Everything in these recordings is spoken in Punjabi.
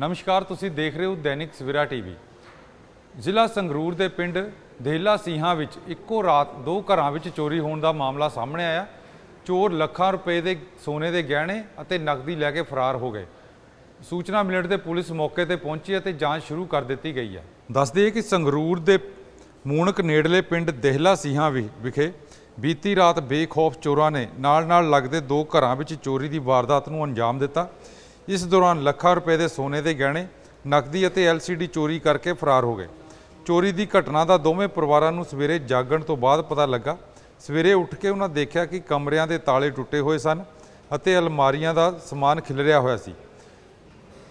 ਨਮਸਕਾਰ, ਤੁਸੀਂ ਦੇਖ ਰਹੇ ਹੋ ਦੈਨਿਕ ਸਵੇਰਾ ਟੀਵੀ। ਜ਼ਿਲ੍ਹਾ ਸੰਗਰੂਰ ਦੇ ਪਿੰਡ ਦੇਹਲਾ ਸਿੰਘਾਂ ਵਿੱਚ ਇੱਕੋ ਰਾਤ ਦੋ ਘਰਾਂ ਵਿੱਚ ਚੋਰੀ ਹੋਣ ਦਾ ਮਾਮਲਾ ਸਾਹਮਣੇ ਆਇਆ। ਚੋਰ ਲੱਖਾਂ ਰੁਪਏ ਦੇ ਸੋਨੇ ਦੇ ਗਹਿਣੇ ਅਤੇ ਨਕਦੀ ਲੈ ਕੇ ਫਰਾਰ ਹੋ ਗਏ। ਸੂਚਨਾ ਮਿਲਣ ਤੇ ਪੁਲਿਸ ਮੌਕੇ ਤੇ ਪਹੁੰਚੀ ਅਤੇ ਜਾਂਚ ਸ਼ੁਰੂ ਕਰ ਦਿੱਤੀ ਗਈ ਹੈ। ਦੱਸਦੇ ਕਿ ਸੰਗਰੂਰ ਦੇ ਮੂਣਕ ਨੇੜਲੇ ਪਿੰਡ ਦੇਹਲਾ ਸਿੰਘਾਂ ਵਿਖੇ ਬੀਤੀ ਰਾਤ ਬੇਖੌਫ ਚੋਰਾਂ ਨੇ ਨਾਲ-ਨਾਲ ਲੱਗਦੇ ਦੋ ਘਰਾਂ ਵਿੱਚ ਚੋਰੀ ਦੀ ਵਾਰਦਾਤ ਨੂੰ ਅੰਜਾਮ ਦਿੱਤਾ। ਇਸ ਦੌਰਾਨ ਲੱਖਾਂ ਰੁਪਏ ਦੇ ਸੋਨੇ ਦੇ ਗਹਿਣੇ, ਨਕਦੀ ਅਤੇ ਐਲਸੀਡੀ ਚੋਰੀ ਕਰਕੇ ਫਰਾਰ ਹੋ ਗਏ। ਚੋਰੀ ਦੀ ਘਟਨਾ ਦਾ ਦੋਵੇਂ ਪਰਿਵਾਰਾਂ ਨੂੰ ਸਵੇਰੇ ਜਾਗਣ ਤੋਂ ਬਾਅਦ ਪਤਾ ਲੱਗਾ। ਸਵੇਰੇ ਉੱਠ ਕੇ ਉਹਨਾਂ ਦੇਖਿਆ ਕਿ ਕਮਰਿਆਂ ਦੇ ਤਾਲੇ ਟੁੱਟੇ ਹੋਏ ਸਨ ਅਤੇ ਅਲਮਾਰੀਆਂ ਦਾ ਸਮਾਨ ਖਿਲਰਿਆ ਹੋਇਆ ਸੀ।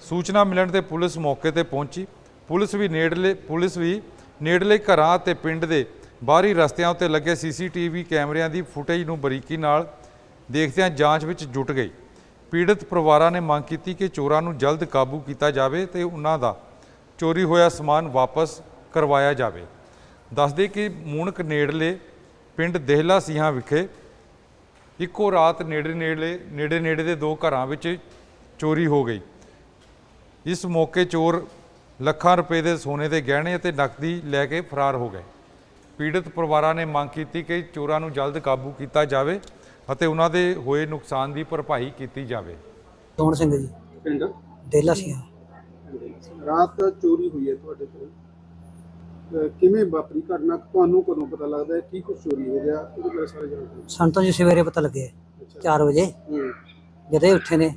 ਸੂਚਨਾ ਮਿਲਣ ਤੇ ਪੁਲਿਸ ਮੌਕੇ ਤੇ ਪਹੁੰਚੀ। ਪੁਲਿਸ ਵੀ ਨੇੜਲੇ, ਪੁਲਿਸ ਵੀ ਨੇੜਲੇ ਘਰਾਂ ਅਤੇ ਪਿੰਡ ਦੇ ਬਾਹਰੀ ਰਸਤਿਆਂ ਉੱਤੇ ਲੱਗੇ ਸੀਸੀਟੀਵੀ ਕੈਮਰਿਆਂ ਦੀ ਫੁਟੇਜ ਨੂੰ ਬਰੀਕੀ ਨਾਲ ਦੇਖਦਿਆਂ ਜਾਂਚ ਵਿੱਚ ਜੁਟ ਗਈ। ਪੀੜਤ ਪਰਿਵਾਰਾਂ ਨੇ ਮੰਗ ਕੀਤੀ ਕਿ ਚੋਰਾਂ ਨੂੰ ਜਲਦ ਕਾਬੂ ਕੀਤਾ ਜਾਵੇ ਤੇ ਉਹਨਾਂ ਦਾ ਚੋਰੀ ਹੋਇਆ ਸਮਾਨ ਵਾਪਸ ਕਰਵਾਇਆ ਜਾਵੇ। ਦੱਸਦੇ ਕਿ ਮੂਣਕ ਨੇੜਲੇ ਪਿੰਡ ਦੇਹਲਾ ਸਿੰਘਾਂ ਵਿਖੇ ਇੱਕੋ ਰਾਤ ਨੇੜੇ ਨੇੜੇ ਨੇੜੇ ਨੇੜੇ ਦੇ ਦੋ ਘਰਾਂ ਵਿੱਚ ਚੋਰੀ ਹੋ ਗਈ। ਇਸ ਮੌਕੇ ਚੋਰ ਲੱਖਾਂ ਰੁਪਏ ਦੇ ਸੋਨੇ ਦੇ ਗਹਿਣੇ ਅਤੇ ਨਕਦੀ ਲੈ ਕੇ ਫਰਾਰ ਹੋ ਗਏ। ਪੀੜਤ ਪਰਿਵਾਰਾਂ ਨੇ ਮੰਗ ਕੀਤੀ ਕਿ ਚੋਰਾਂ ਨੂੰ ਜਲਦ ਕਾਬੂ ਕੀਤਾ ਜਾਵੇ ਅਤੇ ਉਹਨਾਂ ਦੇ ਹੋਏ ਨੁਕਸਾਨ ਦੀ ਭਰਪਾਈ ਕੀਤੀ ਜਾਵੇ। ਸੋਹਣ ਸਿੰਘ ਜੀ? ਪਿੰਡ? ਡੇਲਾ ਸੀ ਰਾਤ ਚੋਰੀ ਹੋਈ ਹੈ ਤੁਹਾਡੇ ਕੋਲ। ਅਹ ਕਿਵੇਂ ਵਾਪਰੀ ਘਟਨਾ? ਤੁਹਾਨੂੰ ਕਦੋਂ ਪਤਾ ਲੱਗਦਾ ਹੈ? ਕੀ ਕੁਝ ਚੋਰੀ ਹੋ ਗਿਆ? ਉਹਦੇ ਬਾਰੇ ਸਾਰੇ ਜਾਣਕਾਰੀ ਸਾਨੂੰ ਤਾਂ ਜੀ ਸਵੇਰੇ ਪਤਾ ਲੱਗਿਆ। ਅੱਛਾ। 4 ਵਜੇ। ਹੂੰ। ਜਦੋਂ ਇਹ ਉੱਠੇ ਨੇ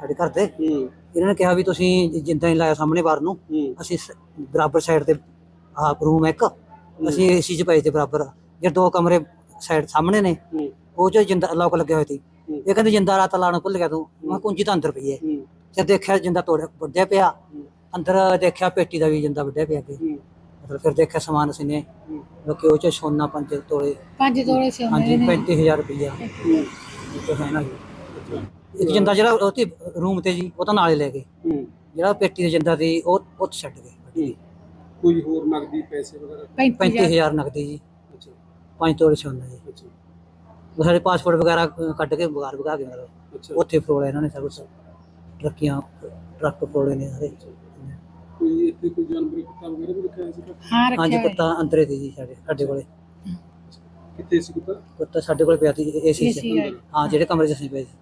ਸਾਡੇ ਘਰ ਦੇ। ਹੂੰ। ਇਹਨਾਂ ਨੇ ਕਿਹਾ ਵੀ ਤੁਸੀਂ ਜਿੰਦਾ ਹੀ ਲਾਇਆ ਸਾਹਮਣੇ ਬਾਰ ਨੂੰ ਹੂੰ। ਅਸੀਂ ਸ- ਬਰਾਬਰ ਸਾਈਡ ਤੇ ਆਹ ਰੂਮ ਇੱਕ। ਅਸੀਂ ਏਸੀ ਚ ਪਏ ਤੇ ਬਰਾਬਰ। ਜੇ ਦੋ ਕਮਰੇ ਸਾਈਡ ਸਾਹਮਣੇ ਨੇ ਹੂੰ। ਉਹ ਚ ਜਿੰਦਾ ਲੋਕ ਲੱਗਿਆ ਹੋਇਆ ਸੀ। ਇਹ ਕਹਿੰਦੇ ਜਿੰਦਾ ਰਾਤ ਲਾਣਾ ਭੁੱਲ ਗਿਆ ਤੂੰ। ਮੈਂ ਕਿਹਾ ਕੁੰਜੀ ਤਾਂ ਅੰਦਰ ਪਈ ਹੈ। ਜਦ ਦੇਖਿਆ ਜਿੰਦਾ ਤੋੜ ਵੱਡਿਆ ਪਿਆ। ਅੰਦਰ ਦੇਖਿਆ ਪੇਟੀ ਦਾ ਵੀ ਜਿੰਦਾ ਵੱਡਿਆ ਪਿਆ ਅੱਗੇ। ਮਤਲਬ ਫਿਰ ਦੇਖਿਆ ਸਮਾਨ ਅਸੀਂ ਨੇ। ਲੋਕੀ ਉਹ ਚ ਸੋਨਾ ਪੰਜ ਤੋਲੇ। ਪੰਜ ਤੋਲੇ ਸੀ ਹਾਂਜੀ 35000 ਰੁਪਈਆ। ਹੂੰ। ਤੇ ਇੱਕ ਜਿੰਦਾ ਜਿਹੜਾ ਉਹ ਤੇ ਰੂਮ ਤੇ ਜੀ ਉਹ ਤਾਂ ਨਾਲੇ ਲੈ ਗਏ। ਜਿਹੜਾ ਪੇਟੀ ਦੇ ਜਿੰਦਾ ਸੀ ਉਹ ਉਹ ਛੱਡ ਗਏ। ਕੋਈ ਹੋਰ ਨਗਦੀ ਪੈਸੇ ਵਗੈਰਾ? 35000 ਨਕਦੀ ਜੀ। ਅੱਛਾ। ਪੰਜ ਤੋਲੇ ਸੋਨਾ ਜੀ। ਅੱਛਾ। ਉਹ ਸਾਡੇ ਪਾਸਪੋਰਟ ਵਗੈਰਾ ਕੱਢ ਕੇ ਬਗਾਰ ਵਗਾ ਕੇ ਮਤਲਬ ਅੱਛਾ। ਉੱਥੇ ਫਰੋਲਿਆ ਇਹਨਾਂ ਨੇ ਸਭ ਕੁਛ। ਟਰੱਕੀਆਂ ਟਰੱਕ ਫਰੋਲੇ ਨੇ ਸਾਰੇ। ਕੋਈ ਇੱਥੇ ਕੋਈ ਜਾਨਵਰ ਕੁੱਤਾ ਵਗੈਰਾ ਵੀ ਰੱਖਿਆ ਸੀ ਹਾਂ ਹਾਂਜੀ ਰੱਖਿਆ ਹੋਇਆ ਕੁੱਤਾ ਅੰਦਰੇ ਸੀ ਜੀ ਸਾਡੇ ਸਾਡੇ ਕੋਲੇ। ਕਿੱਥੇ ਸੀ ਕੁੱਤਾ? ਕੁੱਤਾ ਸਾਡੇ ਕੋਲੇ ਪਿਆ ਸੀ ਏਸੀ ਚ। ਹਾਂ ਜਿਹੜੇ ਕਮਰੇ ਚ ਅਸੀਂ ਪਏ ਸੀ।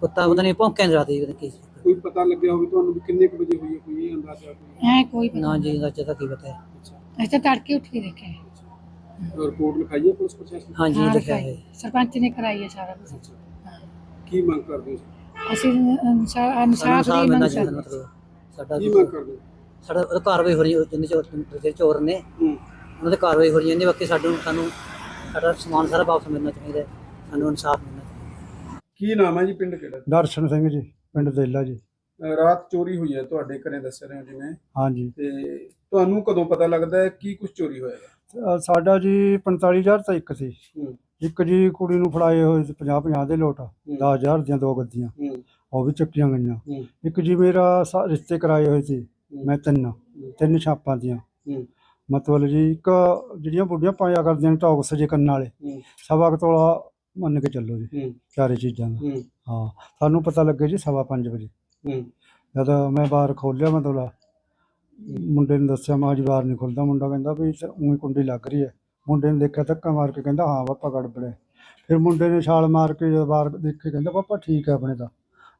ਕੁੱਤਾ ਪਤਾ ਨਹੀਂ ਭੌਂਕਿਆ ਰਾਤੀ ਪਤਾ ਕੀ ਸੀ। ਕੋਈ ਪਤਾ ਲੱਗਿਆ ਹੋਵੇ ਤੁਹਾਨੂੰ ਵੀ ਕਿੰਨੇ ਕੁ ਵਜੇ ਹੋਈ ਹੈ ਕੋਈ ਅੰਦਾਜ਼ਾ ਕੋਈ? ਹੈ ਕੋਈ ਪਤਾ ਨਾ ਜੀ ਦਾ ਤਾਂ ਕੀ ਪਤਾ ਹੈ। ਅੱਛਾ। ਤੜਕੇ ਉੱਠ ਕੇ ਦੇਖਿਆ ਹੈ। ਰਿਪੋਰਟ ਲਿਖਾਈ ਹੈ ਪੁਲਿਸ ਪ੍ਰਸ਼ਾਸਨ ਹਾਂਜੀ ਹਾਂ, ਲਿਖਿਆ ਲਿਖਾਈ। ਹੈ ਸਰਪੰਚ ਨੇ ਕਰਾਈ ਹੈ ਸਾਰਾ ਕੁਝ ਕੀ ਮੰਗ ਕਰਦੇ ਹੋ ਅਸੀਂ ਅਨਸਾਰ ਸਾਨੂੰ ਅਨਸਾਰ ਸਾਹ ਦੀ ਮਿਲਣਾ ਮੰਗ ਚਾਹੀਦਾ ਕਰਦੇ। ਮਤਲਬ ਸਾਡਾ ਕੀ ਮੰਗ ਕਰਦੇ ਹੋ? ਸਾਡਾ ਕਾਰਵਾਈ ਹੋ ਰਹੀ ਹੈ ਜਿੰਨੇ ਚੋਰ ਜਿਹੜੇ ਚੋਰ ਨੇ ਹੂੰ। ਉਹਨਾਂ ਦੀ ਕਾਰਵਾਈ ਹੋ ਰਹੀ ਹੈ ਬਾਕੀ ਸਾਨੂੰ ਸਾਨੂੰ ਸਾਡਾ ਸਮਾਨ ਸਾਰਾ ਵਾਪਸ ਮਿਲਣਾ ਚਾਹੀਦਾ ਹੈ। ਸਾਨੂੰ ਇਨਸਾਫ ਮਿਲਣਾ ਚਾਹੀਦਾ ਕੀ ਨਾਮ ਹੈ ਜੀ? ਪਿੰਡ ਕਿਹੜਾ? ਦਰਸ਼ਨ ਸਿੰਘ ਜੀ ਪਿੰਡ ਦੇਲਾ ਜੀ। ਅਹ ਰਾਤ ਚੋਰੀ ਹੋਈ ਹੈ ਤੁਹਾਡੇ ਘਰੇ ਦੱਸ ਰਹੇ ਹੋ ਜਿਵੇਂ। ਹਾਂਜੀ। ਤੇ ਤੁਹਾਨੂੰ ਕਦੋਂ ਪਤਾ ਲੱਗਦਾ ਹੈ ਕੀ ਕੁਝ ਚੋਰੀ ਹੋਇਆ ਹੈ? ਅ, ਸਾਡਾ ਜੀ 45000 ਤਾਂ ਇੱਕ ਸੀ। ਹੂੰ। ਇੱਕ ਜੀ ਕੁੜੀ ਨੂੰ ਫੜਾਏ ਹੋਏ ਸੀ 50 50 ਦੇ ਲੋਟ। 10000 ਦੀਆਂ ਦੋ ਗੱਦੀਆਂ। ਹੂੰ। ਉਹ ਵੀ ਚੱਕੀਆਂ ਗਈਆਂ। ਹੂੰ। ਇੱਕ ਜੀ ਮੇਰਾ ਸਾ- ਰਿਸ਼ਤੇ ਕਰਾਏ ਹੋਏ ਸੀ। ਮੈਂ ਤਿੰਨ ਤਿੰਨ ਛਾਪਾਂ ਦੀਆਂ। ਹੂੰ। ਮਤਲਬ ਜੀ ਇੱਕ ਜਿਹੜੀਆਂ ਬੁੱਢੀਆਂ ਪਾਇਆ ਕਰਦੀਆਂ ਨੇ ਟੌਕਸ ਜੇ ਕੰਨਾਂ ਵਾਲੇ। ਹੂੰ। ਸਵਾ ਕੁ ਤੋਲਾ ਮੰਨ ਕੇ ਚੱਲੋ ਜੀ। ਹੂੰ। ਚਾਰੇ ਚੀਜ਼ਾਂ ਦਾ। ਹੂੰ। ਹਾਂ ਸਾਨੂੰ ਪਤਾ ਲੱਗੇ ਜੀ ਸਵਾ ਪੰਜ ਵਜੇ। ਹੂੰ। ਜਦ ਮੈਂ ਬਾਹਰ ਖੋਲਿਆ ਮਤਲਬ ਮੁੰਡੇ ਨੂੰ ਦੱਸਿਆ ਮਾਂ ਬਾਹਰ ਨਹੀਂ ਖੁੱਲਦਾ ਮੁੰਡਾ ਕਹਿੰਦਾ ਵੀ ਉਹੀ ਕੁੰਡੀ ਲੱਗ ਰਹੀ ਹੈ। ਮੁੰਡੇ ਨੇ ਦੇਖਿਆ ਧੱਕਾ ਮਾਰ ਕੇ ਕਹਿੰਦਾ ਹਾਂ ਪਾਪਾ ਗੜਬੜੇ ਫਿਰ ਮੁੰਡੇ ਨੇ ਛਾਲ ਮਾਰ ਕੇ ਜਦ ਬਾਹਰ ਦੇਖੇ ਕਹਿੰਦਾ ਪਾਪਾ ਠੀਕ ਹੈ ਆਪਣੇ ਤਾਂ।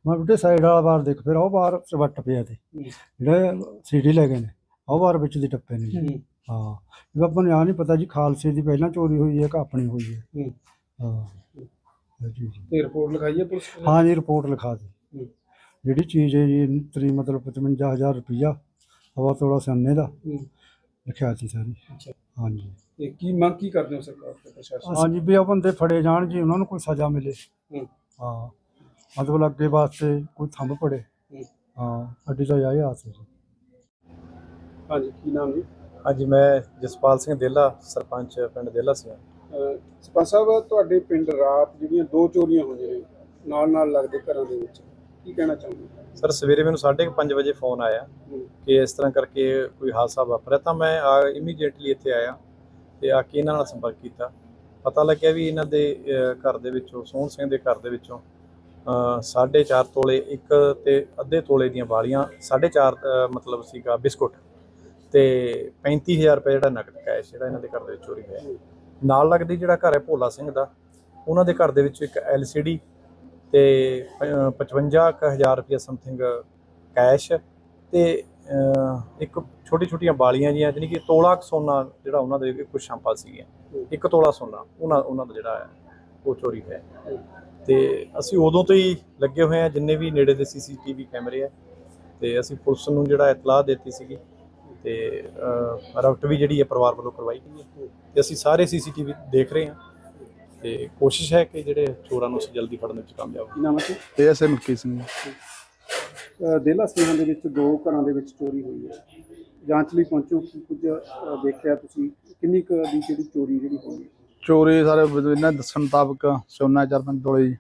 ਮੈਂ ਬੇਟੇ ਸਾਈਡ ਵਾਲਾ ਬਾਹਰ ਦੇਖ ਫਿਰ ਉਹ ਬਾਹਰ ਚਵੱਟ ਪਿਆ ਤੇ। ਜਿਹੜੇ ਸੀਡੀ ਲੈ ਗਏ ਨੇ ਉਹ ਬਾਹਰ ਵਿੱਚ ਦੀ ਟੱਪੇ ਨੇ। ਹੂੰ। ਹਾਂ। ਵੀ ਆਪਾਂ ਨੂੰ ਆ ਨਹੀਂ ਪਤਾ ਜੀ ਖਾਲਸੇ ਦੀ ਪਹਿਲਾਂ ਚੋਰੀ ਹੋਈ ਹੈ ਕਿ ਆਪਣੀ ਹੋਈ ਹੈ। ਹੂੰ। ਜੀ ਤੇ ਰਿਪੋਰਟ ਲਿਖਾਈ ਹੈ ਪੁਲਿਸ? ਹਾਂ ਜੀ ਰਿਪੋਰਟ ਲਿਖਾ ਦੀ। ਜਿਹੜੀ ਚੀਜ਼ ਹੈ ਜੀ ਤਰੀ ਮਤਲਬ 55000 ਰੁਪਈਆ ਹਵਾ ਤੋਲਾ ਸੋਨੇ ਦਾ ਹੂੰ। ਲਿਖਿਆ ਸੀ ਸਾਰੀ। ਅੱਛਾ। ਹਾਂਜੀ। ਤੇ ਕੀ ਮੰਗ ਕੀ ਕਰਦੇ ਹੋ ਸਰਕਾਰ ਤੋਂ ਪ੍ਰਸ਼ਾਸਨ? ਹਾਂਜੀ ਵੀ ਉਹ ਬੰਦੇ ਫੜੇ ਜਾਣ ਜੀ ਉਹਨਾਂ ਨੂੰ ਕੋਈ ਸਜ਼ਾ ਮਿਲੇ। ਹੂੰ। ਹਾਂ। ਮਤਲਬ ਅੱਗੇ ਵਾਸਤੇ ਕੋਈ ਥੰਮ ਪੜੇ। ਹੂੰ। ਹਾਂ ਸਾਡੀ ਤਾਂ ਇਹ ਆਸ ਹੈ ਜੀ। ਹਾਂਜੀ ਕੀ ਨਾਮ ਹੈ ਹਾਂਜੀ ਮੈਂ ਜਸਪਾਲ ਸਿੰਘ ਦੇਲਾ ਸਰਪੰਚ ਪਿੰਡ ਦੇਲਾ ਸੀ ਅਹ ਸਰਪੰਚ ਸਾਹਿਬ ਤੁਹਾਡੇ ਪਿੰਡ ਰਾਤ ਜਿਹੜੀਆਂ ਦੋ ਚੋਰੀਆਂ ਹੋਈਆਂ ਨੇ ਨਾਲ ਨਾਲ ਲੱਗਦੇ ਘਰਾਂ ਦੇ ਵਿੱਚ ਕੀ ਕਹਿਣਾ ਚਾਹੁੰਦੇ? ਸਰ ਸਵੇਰੇ ਮੈਨੂੰ 5:30 ਵਜੇ ਫੋਨ ਆਇਆ ਕਿ ਇਸ ਤਰ੍ਹਾਂ ਕਰਕੇ ਕੋਈ ਹਾਦਸਾ ਵਾਪਰਿਆ ਤਾਂ ਮੈਂ ਇਮੀਡੀਏਟਲੀ ਇੱਥੇ ਆਇਆ ਤੇ ਆ ਕੇ ਇਹਨਾਂ ਨਾਲ ਸੰਪਰਕ ਕੀਤਾ। ਪਤਾ ਲੱਗਿਆ ਵੀ ਇਹਨਾਂ ਦੇ ਘਰ ਦੇ ਵਿੱਚੋਂ ਸੋਹਣ ਸਿੰਘ ਦੇ ਘਰ ਦੇ ਵਿੱਚੋਂ ਅ, ਸਾਢੇ ਚਾਰ ਤੋਲੇ ਇੱਕ ਤੇ ਅੱਧੇ ਤੋਲੇ ਦੀਆਂ ਵਾਲੀਆਂ ਸਾਢੇ ਚਾਰ ਅ, ਮਤਲਬ ਸੀਗਾ ਬਿਸਕੁਟ ਤੇ 35000 ਰੁਪਏ ਜਿਹੜਾ ਨਕਦ ਕੈਸ਼ ਜਿਹੜਾ ਇਹਨਾਂ ਦੇ ਘਰ ਦੇ ਵਿੱਚ ਚੋਰੀ ਹੋਇਆ। ਨਾਲ ਲੱਗਦੀ ਜਿਹੜਾ ਘਰ ਹੈ ਭੋਲਾ ਸਿੰਘ ਦਾ ਉਹਨਾਂ ਦੇ ਘਰ ਦੇ ਵਿੱਚ ਇੱਕ LCD ਤੇ 55000 ਰੁਪਏ ਸਮਥਿੰਗ ਕੈਸ਼ ਤੇ ਇੱਕ ਛੋਟੀ ਛੋਟੀਆਂ ਬਾਲੀਆਂ ਜੀਆਂ ਜਾਨੀ ਕਿ ਤੋਲਾ ਕੁ ਸੋਨਾ ਜਿਹੜਾ ਉਹਨਾਂ ਦੇ ਕੁਝ ਸ਼ਾਂਪਾ ਸੀਗੀਆਂ। ਇੱਕ ਤੋਲਾ ਸੋਨਾ, ਉਹਨਾਂ ਉਹਨਾਂ ਦਾ ਜਿਹੜਾ ਹੈ ਉਹ ਚੋਰੀ ਹੋਇਆ। ਤੇ ਅਸੀਂ ਉਦੋਂ ਤੋਂ ਹੀ ਲੱਗੇ ਹੋਏ ਆ ਜਿੰਨੇ ਵੀ ਨੇੜੇ ਦੇ ਸੀਸੀਟੀਵੀ ਕੈਮਰੇ ਆ। ਤੇ ਅਸੀਂ ਪੁਲਿਸ ਨੂੰ ਜਿਹੜਾ ਇਤਲਾਹ ਦਿੱਤੀ ਸੀਗੀ। ਤੇ ਰਫਟ ਵੀ ਜਿਹੜੀ ਹੈ ਪਰਿਵਾਰ ਵੱਲੋਂ ਕਰਵਾਈ ਗਈ ਹੈ। ਤੇ ਅਸੀਂ ਸਾਰੇ ਸੀਸੀਟੀਵੀ ਦੇਖ ਰਹੇ ਹਾਂ। ਤੇ ਕੋਸ਼ਿਸ਼ ਹੈ ਕਿ ਜਿਹੜੇ ਚੋਰਾਂ ਨੂੰ ਅਸੀਂ ਜਲਦੀ ਫੜਨ ਵਿੱਚ ਕਾਮਯਾਬ ਕੀ ਨਾਮ ਹੈ ਜੀ? ਤੇ ਐਸੇ ਮਲਕੀ ਸਿੰਘ। ਦੇਲਾ ਸਿੰਘਾਂ ਦੇ ਵਿੱਚ ਦੋ ਘਰਾਂ ਦੇ ਵਿੱਚ ਚੋਰੀ ਹੋਈ ਹੈ। ਜਾਂਚ ਲਈ ਪਹੁੰਚੋ ਕੀ ਕੁਝ ਅ, ਦੇਖਿਆ ਤੁਸੀਂ? ਕਿੰਨੀ ਕੁ ਦੀ ਜਿਹੜੀ ਚੋਰੀ ਜਿਹੜੀ ਹੋਈ ਹੈ? ਚੋਰੀ ਸਾਰੇ ਵ- ਇਹਨਾਂ ਦੇ ਦੱਸਣ ਮੁਤਾਬਕ ਸੋਨਾ ਚਾਰ ਪੰਜ ਤੋਲੇ ਜੀ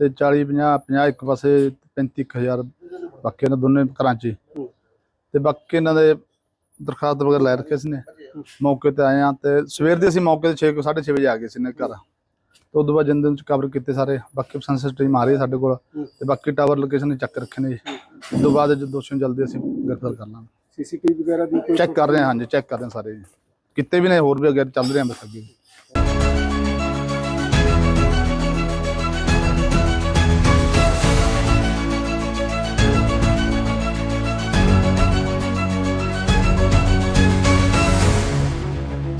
ਤੇ 40 50 50 ਇੱਕ ਪਾਸੇ 35000 ਬਾਕੀ ਇਹਨਾਂ ਦੋਨੇ ਘਰਾਂ 'ਚ ਹੀ। ਤੇ ਬਾਕੀ ਇਹਨਾਂ ਦੇ ਦਰਖਾਸਤ ਵਗੈਰਾ ਲੈ ਰੱਖੇ ਸੀ ਨੇ। ਮੌਕੇ ਤੇ ਆਏ ਆ ਤੇ ਸਵੇਰ ਦੇ ਅਸੀਂ ਮੌਕੇ ਤੇ 6 6:30 ਵਜੇ ਆ ਗਏ ਸੀ ਨੇ ਘਰ। ਤੇ ਉਦੋਂ ਬਾਅਦ ਜਿੰਦੇ ਵਿੱਚ ਕਵਰ ਕੀਤੇ ਸਾਰੇ ਬਾਕੀ ਸੈਂਸਰ ਟੀਮ ਆ ਰਹੀ ਹੈ ਸਾਡੇ ਕੋਲ ਤੇ ਬਾਕੀ ਟਾਵਰ ਲੋਕੇਸ਼ਨ ਚੱਕ ਰੱਖੇ ਨੇ ਜੀ। ਤੋਂ ਬਾਅਦ ਜੋ ਦੋਸ਼ੀਆਂ ਜਲਦੀ ਅਸੀਂ ਗ੍ਰਿਫਤਾਰ ਕਰ ਲਾਂਗੇ। ਸੀਸੀਟੀਵੀ ਵਗੈਰਾ ਦੀ ਕੋਈ ਚੈੱਕ ਕਰ ਰਹੇ ਹਾਂ ਹਾਂਜੀ ਚੈੱਕ ਕਰ ਰਹੇ ਹਾਂ ਸਾਰੇ ਜੀ। ਕਿਤੇ ਵੀ ਨੇ ਹੋਰ ਵੀ ਅੱਗੇ ਚੱਲ ਰਹੇ ਹਾਂ ਬਸ ਅੱਗੇ।